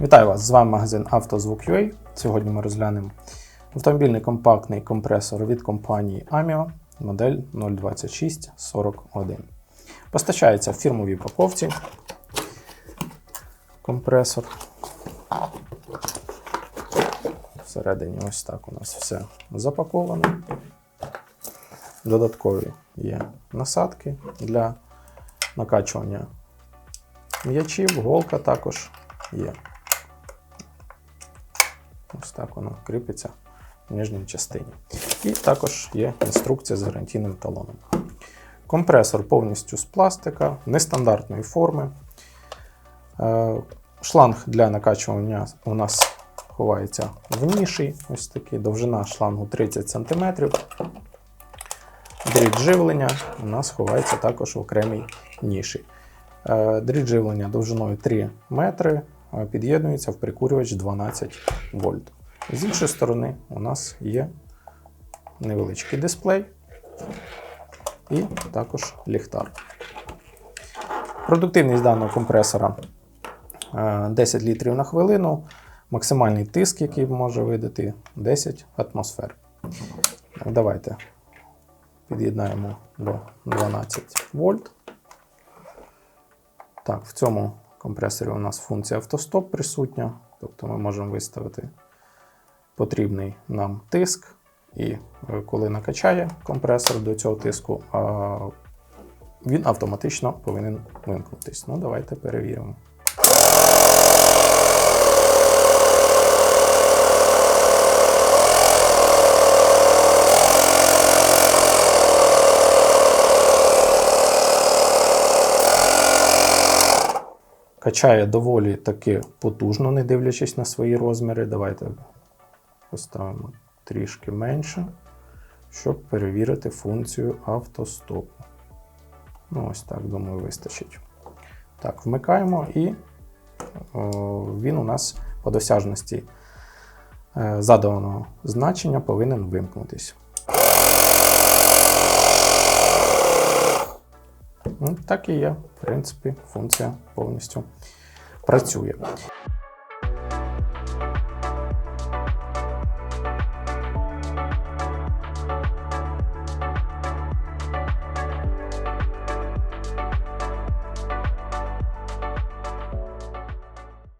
Вітаю вас! З вами магазин «Автозвук.UA». Сьогодні ми розглянемо автомобільний компактний компресор від компанії AMIO модель 02641. Постачається в фірмовій упаковці компресор. Всередині ось так у нас все запаковано. Додаткові є насадки для накачування м'ячів, голка також є. Ось так воно кріпиться в нижній частині. І також є інструкція з гарантійним талоном. Компресор повністю з пластика, нестандартної форми. Е, Шланг для накачування у нас ховається в ніші. Ось такий, довжина шлангу 30 см. Дріт живлення у нас ховається також в окремій ніші. Е, Дріт живлення довжиною 3 метри під'єднується в прикурювач 12 вольт. З іншої сторони, у нас є невеличкий дисплей і також ліхтар. Продуктивність даного компресора е, 10 літрів на хвилину, максимальний тиск, який може видати 10 атмосфер. Давайте під'єднаємо до 12 вольт. Так, в цьому компресорі у нас функція автостоп присутня, тобто ми можемо виставити потрібний нам тиск, і е, коли накачає компресор до цього тиску, він автоматично повинен вимкнутись. Ну, давайте перевіримо. Качає доволі таки потужно, не дивлячись на свої розміри. Давайте поставимо трішки менше, щоб перевірити функцію автостопу. Ну, ось так, думаю, вистачить. Так, вмикаємо, і о, він у нас по досяжності е, заданого значення повинен вимкнутись. Так і є. В принципі, функція повністю працює.